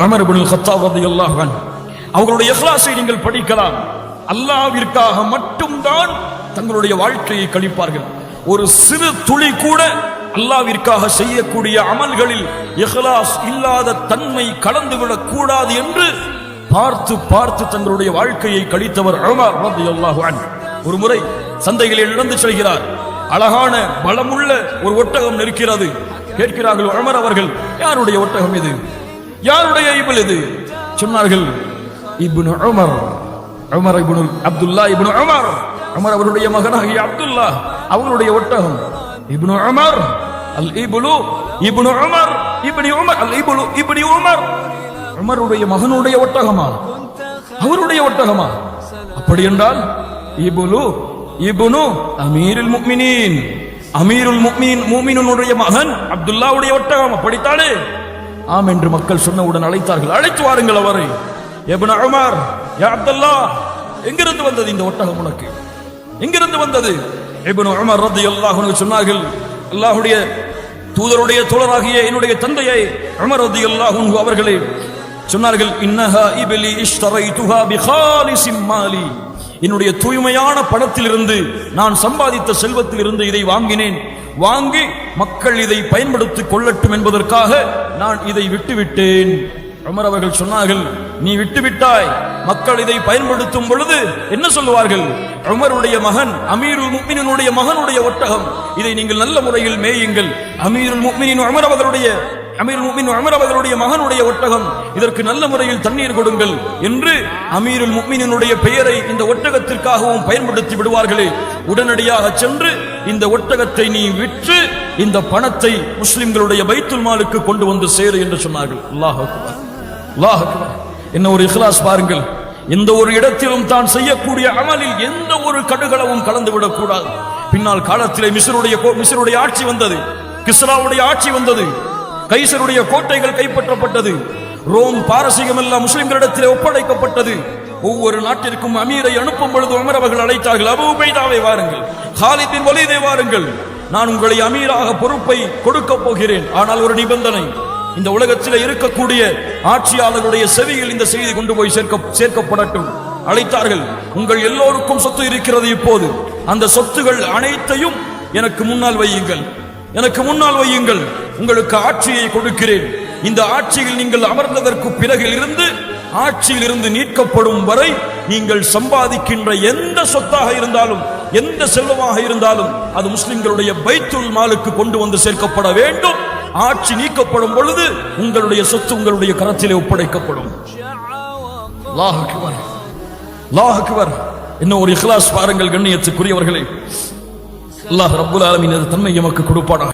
அமர் இப்னுல் கத்தாப் அவர்களுடைய இஹ்லாஸை நீங்கள் படிக்கலாம். அல்லாவிற்காக மட்டும்தான் தங்களுடைய வாழ்க்கையை கழிப்பார்கள். ஒரு சிறு துளி கூட அல்லாவிற்காக செய்யக்கூடிய அமல்களில் இஹ்லாஸ் இல்லாத தன்மை கலந்துவிடக் கூடாது என்று பார்த்து பார்த்து தங்களுடைய வாழ்க்கையை கழித்தவர் உமர் ஒரு முறை சந்தைகளில் இழந்து செல்கிறார். அழகான பலமுள்ள ஒரு ஒட்டகம் நிற்கிறது. கேட்கிறார்கள் அமர் அவர்கள் யாருடைய ஒட்டகம் இது? யாருடைய ஐபல் இது? சொன்னார்கள் Ibn Umar. Umar Ibn Abdullah Ibn Umar. Umar அவருடைய மகனாகிய அப்துல்லா அவருடைய ஒட்டகம். Ibn Umar al Ibn Ibn Umar Ibni Umar al Ibn Ibni Umar. உமருடைய மகனுடைய ஒட்டகமா? அவருடைய ஒட்டகமா? அப்படி என்றால் இபுலு இபுனு அமீருல் முக்மினின். அமீருல் முக்மின் மூமினுடைய மகன் அப்துல்லாவுடைய ஒட்டகம் அப்படித்தானே? ஆம் என்று மக்கள் சொன்னவுடன் அழைத்தார்கள். அழைத்து வாருங்கள் அவரை. எபுன உமர் யா எங்கிருந்து வந்தது இந்த ஒட்டகம் உனக்கு? எங்கிருந்து வந்தது? இப்னு உமர் ரலியல்லாஹு சொன்னார்கள். அல்லாஹுடைய தூதருடைய தோழராகிய என்னுடைய தந்தையை அமர் ரலியல்லாஹு அன்ஹு அவர்களே. சொன்னார்கள் இன்னஹா இப்லி இஷ்தரைதுஹா பிஹாலி சிம்மாலி என்னுடைய தூய்மையான பணத்திலிருந்து நான் சம்பாதித்த செல்வத்திலிருந்து இதை வாங்கினேன். வாங்கி மக்கள் இதை பயன்படுத்திக் கொள்ளட்டும் என்பதற்காக நான் இதை விட்டுவிட்டேன். அமர் அவர்கள் சொன்னார்கள் நீ விட்டுவிட்டாய். மக்கள் இதை பயன்படுத்தும் பொழுது என்ன சொல்லுவார்கள்? அமருடைய மகன் அமீருல் முக்மினுடைய மகனுடைய ஒட்டகம். இதை நீங்கள் நல்ல முறையில் மேயுங்கள். அமீருல் முக்மினின் அமர் அவர்களுடைய அமீர் முக்மின் அமர் அவர்களுடைய மகனுடைய ஒட்டகம். இதற்கு நல்ல முறையில் தண்ணீர் கொடுங்கள் என்று அமீருல் முக்மினுடைய பெயரை இந்த ஒட்டகத்திற்காகவும் பயன்படுத்தி விடுவார்களே. உடனடியாக சென்று இந்த ஒட்டகத்தை நீ விற்று இந்த பணத்தை முஸ்லிம்களுடைய பைத்துல் மாலுக்கு கொண்டு வந்து சேரு என்று சொன்னார்கள். என்ன ஒரு இஹ்லாஸ் பாருங்கள். எந்த ஒரு இடத்திலும் தான் செய்யக்கூடிய அமலில் எந்த ஒரு கடுகளவும் கலந்து விடக்கூடாது. பின்னால் காலத்திலே மிசருடைய கோ- ஆட்சி வந்தது. கிஸ்ராவுடைய ஆட்சி வந்தது. கைசருடைய கோட்டைகள் கைப்பற்றப்பட்டது. ரோம் பாரசீகம் எல்லாம் முஸ்லிம்களிடத்தில் ஒப்படைக்கப்பட்டது. ஒவ்வொரு நாட்டிற்கும் அமீரை அனுப்பும் பொழுது உமர் அவர்கள் அழைத்தார்கள் அபு உபைதாவை வாருங்கள் ஹாலிதின் வலிதை வாருங்கள். நான் உங்களை அமீராக பொறுப்பை கொடுக்க போகிறேன். ஆனால் ஒரு நிபந்தனை இந்த உலகத்தில் இருக்கக்கூடிய ஆட்சியாளர்களுடைய செவியில் இந்த செய்தி கொண்டு போய் சேர்க்க சேர்க்கப்படட்டும். அழைத்தார்கள் உங்கள் எல்லோருக்கும் சொத்து இருக்கிறது இப்போது. அந்த சொத்துகள் அனைத்தையும் எனக்கு முன்னால் வையுங்கள். எனக்கு முன்னால் வையுங்கள். உங்களுக்கு ஆட்சியை கொடுக்கிறேன். இந்த ஆட்சியில் நீங்கள் அமர்ந்ததற்கு பிறகில் இருந்து ஆட்சியில் இருந்து நீக்கப்படும் வரை நீங்கள் சம்பாதிக்கின்ற எந்த சொத்தாக இருந்தாலும் எந்த செல்வமாக இருந்தாலும் அது முஸ்லிம்களுடைய பைத்துல் மாலுக்கு கொண்டு வந்து சேர்க்கப்பட வேண்டும். ஆட்சி நீக்கப்படும் பொழுது உங்களுடைய சொத்து உங்களுடைய கரத்திலே ஒப்படைக்கப்படும். என்ன ஒரு இஹ்லாஸ் பாருங்கள் கண்ணியத்துக்குரியவர்களே. அல்லாஹ் ரபுல் ஆலமின் தன்மை எமக்கு கொடுப்பாடா